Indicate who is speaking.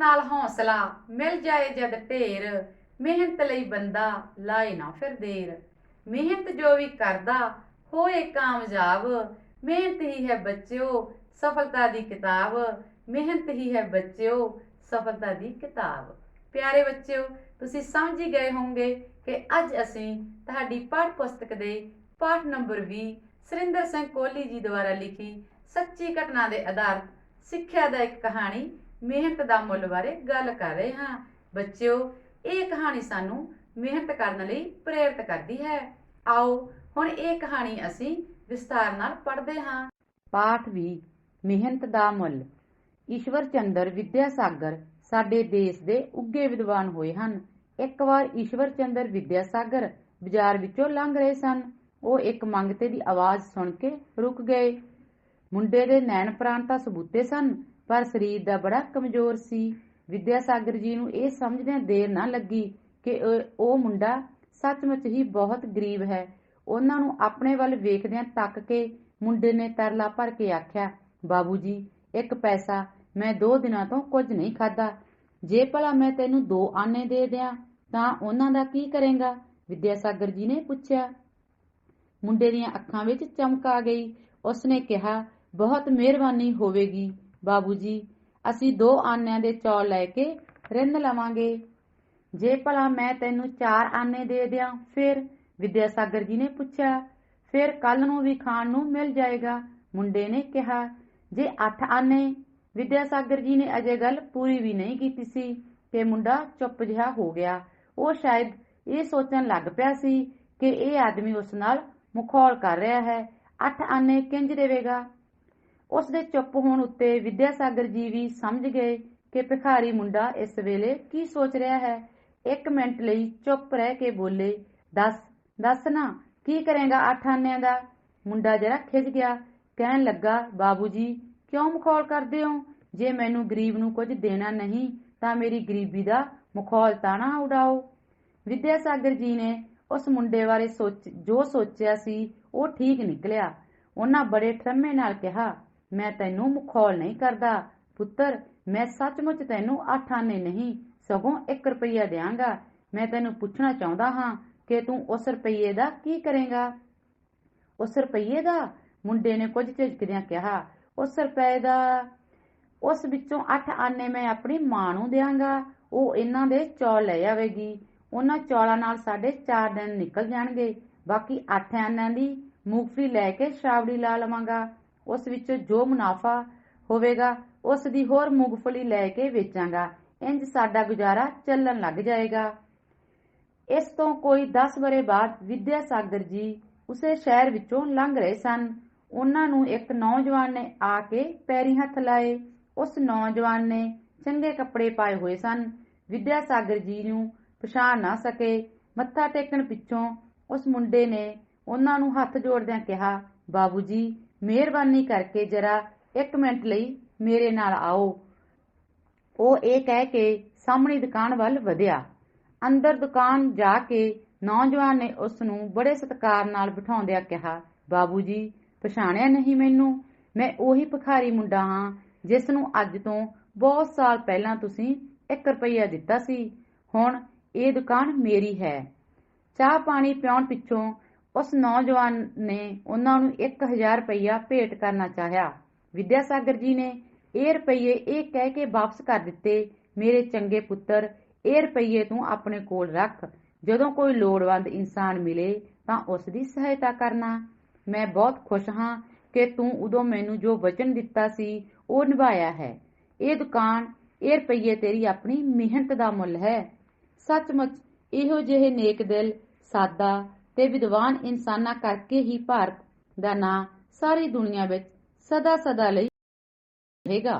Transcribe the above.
Speaker 1: ਨਾਲ ਹੌਸਲਾ ਮਿਲ ਜਾਏ ਜਦ ਢੇਰ, ਮਿਹਨਤ ਲਈ ਬੰਦਾ ਲਾਏ ਨਾ ਫਿਰ ਦੇਰ। ਮਿਹਨਤ ਜੋ ਵੀ ਕਰਦਾ, ਹੋਏ ਕਾਮਯਾਬ। ਮਿਹਨਤ ਹੀ ਹੈ ਬੱਚਿਓ, ਸਫਲਤਾ ਦੀ ਕਿਤਾਬ। ਮਿਹਨਤ ਹੀ ਹੈ ਬੱਚਿਓ, ਸਫਲਤਾ ਦੀ ਕਿਤਾਬ। ਪਿਆਰੇ ਬੱਚਿਓ, ਤੁਸੀਂ ਸਮਝ ਹੀ ਗਏ ਹੋਵੋਗੇ ਕਿ ਅੱਜ ਅਸੀਂ ਤੁਹਾਡੀ ਪਾਠ ਪੁਸਤਕ ਦੇ ਪਾਠ ਨੰਬਰ 20 ਸਰਿੰਦਰ ਸਿੰਘ ਕੋਹਲੀ ਜੀ ਦੁਆਰਾ ਲਿਖੀ ਸੱਚੀ ਘਟਨਾ ਦੇ ਆਧਾਰਿਤ ਸਿੱਖਿਆ ਦਾ ਇੱਕ ਕਹਾਣੀ ਮਿਹਨਤ ਦਾ ਮੁੱਲ ਬਾਰੇ ਗੱਲ ਕਰ ਰਹੇ ਹਾਂ। ਬੱਚਿਓ, ਇਹ ਕਹਾਣੀ ਸਾਨੂੰ ਮਿਹਨਤ ਕਰਨ ਲਈ ਪ੍ਰੇਰਿਤ ਕਰਦੀ ਹੈ। ਆਓ, ਹੁਣ ਇਹ ਕਹਾਣੀ ਅਸੀਂ ਵਿਸਤਾਰ ਨਾਲ ਪੜ੍ਹਦੇ ਹਾਂ। ਪਾਠ 20 ਮਿਹਨਤ ਦਾ ਮੁੱਲ। ਈਸ਼ਵਰ ਚੰਦਰ ਵਿਦਿਆ ਸਾਗਰ ਸਾਡੇ ਦੇਸ਼ ਦੇ ਉੱਗੇ ਵਿਦਵਾਨ ਹੋਏ ਹਨ। ਇੱਕ ਵਾਰ ਈਸ਼ਵਰ ਚੰਦਰ ਵਿਦਿਆ ਸਾਗਰ ਬਾਜ਼ਾਰ ਵਿੱਚੋਂ ਲੰਘ ਰਹੇ ਸਨ। ਉਹ ਇੱਕ ਮੰਗਤੇ ਦੀ ਆਵਾਜ਼ ਸੁਣ ਕੇ ਰੁਕ ਗਏ। ਮੁੰਡੇ ਦੇ ਨੈਣ ਪ੍ਰਾਣ ਤਾਂ ਸਬੂਤੇ ਸਨ ਪਰ ਸਰੀਰ ਦਾ ਬੜਾ ਕਮਜ਼ੋਰ ਸੀ। ਵਿਦਿਆ ਸਾਗਰ ਜੀ ਨੂੰ ਇਹ ਸਮਝਦਿਆਂ ਦੇਰ ਨਾ ਲੱਗੀ ਕਿ ਉਹ- ਮੁੰਡਾ ਸੱਚਮੁੱਚ ਹੀ ਬਹੁਤ ਗਰੀਬ ਹੈ। ਉਹਨਾਂ ਨੂੰ ਆਪਣੇ ਵੱਲ ਵੇਖਦਿਆਂ ਤੱਕ ਕੇ ਮੁੰਡੇ ਨੇ ਤਰਲਾ ਭਰ ਕੇ ਆਖਿਆ, ਬਾਬੂ ਜੀ, ਇੱਕ ਪੈਸਾ ਮੈਂ ਦੋ ਦਿਨਾਂ ਤੋਂ ਕੁਝ ਨਹੀਂ ਖਾਦਾ ਜੇ ਭਲਾ ਮੈਂ ਤੈਨੂੰ ਦੋ ਆਨੇ ਦੇ ਦਿਆਂ, ਤਾਂ ਉਹਨਾਂ ਦਾ ਕੀ ਕਰੇਗਾ? ਵਿਦਿਆ ਸਾਗਰ ਜੀ ਨੇ ਪੁੱਛਿਆ। ਮੁੰਡੇ ਦੀਆਂ ਅੱਖਾਂ ਵਿੱਚ ਚਮਕ ਆ ਗਈ। ਉਸਨੇ ਕਿਹਾ, ਬਹੁਤ ਮਿਹਰਬਾਨੀ ਹੋਵੇਗੀ। ਬਾਬੂ ਜੀ, ਅਸੀਂ ਦੋ ਆਨਿਆਂ ਦੇ ਚੌਲ ਲੈ ਕੇ ਰਿੰਨ ਲਵਾਂਗੇ। ਜੇ ਭਲਾ ਮੈਂ ਤੈਨੂੰ ਚਾਰ ਆਨੇ ਦੇ ਦਿਆਂ, ਫਿਰ ਵਿਦਿਆ ਸਾਗਰ ਜੀ ਨੇ ਪੁੱਛਿਆ, ਫਿਰ ਕੱਲ ਨੂੰ ਵੀ ਖਾਣ ਨੂੰ ਮਿਲ ਜਾਏਗਾ। ਮੁੰਡੇ ਨੇ ਕਿਹਾ, ਜੇ ਅੱਠ ਆਨੇ ਵਿਦਿਆ ਸਾਗਰ ਜੀ ਨੇ ਅਜੇ ਗੱਲ ਪੂਰੀ ਵੀ ਨਹੀਂ ਕੀਤੀ ਸੀ ਤੇ ਮੁੰਡਾ ਚੁੱਪ ਜਿਹਾ ਹੋ ਗਿਆ। ਉਹ ਸ਼ਾਇਦ ਇਹ ਸੋਚਣ ਲੱਗ ਪਿਆ ਸੀ ਕਿ ਇਹ ਆਦਮੀ ਉਸ ਨਾਲ ਮੁਖੌਲ ਕਰ ਰਿਹਾ ਹੈ। ਅੱਠ ਆਨੇ ਕਿੰਜ ਦੇਵੇਗਾ? ਉਸ ਦੇ ਚੁੱਪ ਹੋਣ ਉੱਤੇ ਵਿਦਿਆ ਸਾਗਰ ਜੀ ਵੀ ਸਮਝ ਗਏ ਕਿ ਭਿਖਾਰੀ ਮੁੰਡਾ ਇਸ ਵੇਲੇ ਕੀ ਸੋਚ ਰਿਹਾ ਹੈ। ਇੱਕ ਮਿੰਟ ਲਈ ਚੁੱਪ ਰਹਿ ਕੇ ਬੋਲੇ, ਦੱਸ ਦੱਸ ਨਾ, ਕੀ ਕਰੇਗਾ ਅੱਠ ਦਾ? ਮੁੰਡਾ ਜਰਾ ਖਿਝ ਗਿਆ, ਕਹਿਣ ਲੱਗਾ, ਬਾਬੂ ਜੀ, ਕਿਉਂ ਮਖੌਲ ਕਰਦੇ ਹੋ? ਜੇ ਮੈਨੂੰ ਗਰੀਬ ਨੂੰ ਕੁਝ ਦੇਣਾ ਨਹੀਂ, ਤਾਂ ਮੇਰੀ ਗਰੀਬੀ ਦਾ ਮਖੌਲ ਤਾਂ ਨਾ ਉਡਾਓ। ਵਿਦਿਆ ਸਾਗਰ ਜੀ ਨੇ ਉਸ ਮੁੰਡੇ ਬਾਰੇ ਸੋਚ, ਜੋ ਸੋਚਿਆ ਸੀ, ਉਹ ਠੀਕ ਨਿਕਲਿਆ। ਉਹਨਾਂ ਬੜੇ ਠਰਮੇ ਨਾਲ ਕਿਹਾ ਮੈਂ ਤੈਨੂੰ ਮਖੌਲ ਨਹੀਂ ਕਰਦਾ, ਪੁੱਤਰ, ਮੈਂ ਸੱਚਮੁੱਚ ਤੈਨੂੰ ਅੱਠ ਆਨੇ ਨਹੀਂ, ਸਗੋਂ 1 ਰੁਪਈਆ ਦਿਆਂਗਾ। ਮੈਂ ਤੈਨੂੰ ਪੁੱਛਣਾ ਚਾਹੁੰਦਾ ਹਾਂ ਕਿ ਤੂੰ ਉਸ ਰੁਪਈਏ ਦਾ ਕੀ ਕਰੇਗਾ? ਉਸ ਰੁਪਈਏ ਦਾ? ਮੁੰਡੇ ਨੇ ਕੁਝ ਝਿਜਕਦਿਆਂ ਕਿਹਾ, ਉਸ ਰੁਪਏ ਦਾ? ਉਸ ਵਿੱਚੋਂ 8 ਆਨੇ ਮੈਂ ਆਪਣੀ ਮਾਂ ਨੂੰ ਦਿਆਂਗਾ। ਉਹ ਇਹਨਾਂ ਦੇ ਚੌਲ ਲੈ ਆਵੇਗੀ। ਉਹਨਾਂ ਚੌਲਾਂ ਨਾਲ ਸਾਡੇ 4 ਦਿਨ ਨਿਕਲ ਜਾਣਗੇ। ਬਾਕੀ 8 ਆਨਿਆਂ ਦੀ ਮੂੰਗਫਲੀ ਲੈ ਕੇ ਸ਼ਰਾਵੜੀ ਲਾ ਲਵਾਂਗਾ। ਉਸ ਵਿੱਚੋਂ ਜੋ ਮੁਨਾਫਾ ਹੋਵੇਗਾ, ਉਸ ਦੀ ਹੋਰ ਮੂੰਗਫਲੀ ਲੈ ਕੇ ਵੇਚਾਂਗਾ। ਇੰਜ ਸਾਡਾ ਗੁਜ਼ਾਰਾ ਚੱਲਣ ਲੱਗ ਜਾਏਗਾ। ਇਸ ਤੋਂ ਕੋਈ 10 ਬਰੇ ਬਾਅਦ ਵਿਦਿਆ ਸਾਗਰ ਜੀ ਉਸੇ ਸ਼ਹਿਰ ਵਿੱਚੋਂ ਲੰਘ ਰਹੇ ਸਨ। ਉਹਨਾਂ ਨੂੰ ਇੱਕ ਨੌਜਵਾਨ ਨੇ ਆ ਕੇ ਪੈਰੀ ਹੱਥ ਲਾਏ। ਉਸ ਨੌਜਵਾਨ ਨੇ ਚੰਗੇ ਕੱਪੜੇ ਪਾਏ ਹੋਏ ਸਨ। ਵਿਦਿਆ ਸਾਗਰ ਜੀ ਨੂੰ ਪਛਾਣ ਨਾ ਸਕੇ। ਮੱਥਾ ਟੇਕਣ ਪਿੱਛੋਂ ਉਸ ਮੁੰਡੇ ਨੇ ਉਹਨਾਂ ਨੂੰ ਹੱਥ ਜੋੜਦਿਆਂ ਕਿਹਾ, ਬਾਬੂ ਜੀ ਮਿਹਰਬਾਨੀ ਕਰਕੇ ਜਰਾ ਇੱਕ ਮਿੰਟ ਲਈ ਮੇਰੇ ਨਾਲ ਆਓ। ਉਹ ਇਹ ਕਹਿ ਕੇ ਸਾਹਮਣੀ ਦੁਕਾਨ ਵੱਲ ਵਧਿਆ। ਅੰਦਰ ਦੁਕਾਨ ਜਾ ਕੇ ਨੌਜਵਾਨ ਨੇ ਉਸ ਨੂੰ ਬੜੇ ਸਤਿਕਾਰ ਨਾਲ ਬਿਠਾਉਂਦਿਆਂ ਕਿਹਾ ਬਾਬੂ ਜੀ ਪਛਾਣਿਆ ਨਹੀਂ ਮੈਨੂੰ? ਮੈਂ ਉਹੀ ਭਿਖਾਰੀ ਮੁੰਡਾ ਹਾਂ ਜਿਸ ਨੂੰ ਅੱਜ ਤੋਂ ਬਹੁਤ ਸਾਲ ਪਹਿਲਾਂ ਤੁਸੀਂ 1 ਰੁਪਈਆ ਦਿੱਤਾ ਸੀ। ਹੁਣ ਇਹ ਦੁਕਾਨ ਮੇਰੀ ਹੈ। ਚਾਹ ਪਾਣੀ ਪਿਉਣ ਪਿੱਛੋਂ ਉਸ ਨੌਜਵਾਨ ਨੇ ਉਹਨਾਂ ਨੂੰ 1000 ਰੁਪਇਆ ਭੇਟ ਕਰਨਾ ਚਾਹਿਆ। ਵਿਦਿਆਸਾਗਰ ਜੀ ਨੇ ਇਹ ਰੁਪਈਏ ਇਹ ਕਹਿ ਕੇ ਵਾਪਸ ਕਰ ਦਿੱਤੇ, ਮੇਰੇ ਚੰਗੇ ਪੁੱਤਰ, ਇਹ ਰੁਪਈਏ ਤੂੰ ਆਪਣੇ ਕੋਲ ਰੱਖ। ਜਦੋਂ ਕੋਈ ਲੋੜਵੰਦ ਇਨਸਾਨ ਮਿਲੇ ਤਾਂ ਉਸ ਦੀ ਸਹਾਇਤਾ ਕਰਨਾ। ਮੈਂ ਬਹੁਤ ਖੁਸ਼ ਹਾਂ ਕਿ ਤੂੰ ਉਦੋਂ ਮੈਨੂੰ ਜੋ ਵਚਨ ਦਿੱਤਾ ਸੀ, ਉਹ ਨਿਭਾਇਆ ਹੈ। ਇਹ ਦੁਕਾਨ, ਇਹ ਰੁਪਈਏ ਤੇਰੀ ਆਪਣੀ ਮਿਹਨਤ ਦਾ ਮੁੱਲ ਹੈ। ਸੱਚਮੁੱਚ ਇਹੋ ਜਿਹੇ ਨੇਕ ਦਿਲ, ਸਾਦਾ ਤੇ ਵਿਦਵਾਨ ਇਨਸਾਨਾਂ ਕਰਕੇ ਹੀ ਭਾਰਤ ਦਾ ਨਾਂ ਸਾਰੀ ਦੁਨੀਆ ਵਿੱਚ ਸਦਾ ਸਦਾ ਲਈ ਰਹੇਗਾ।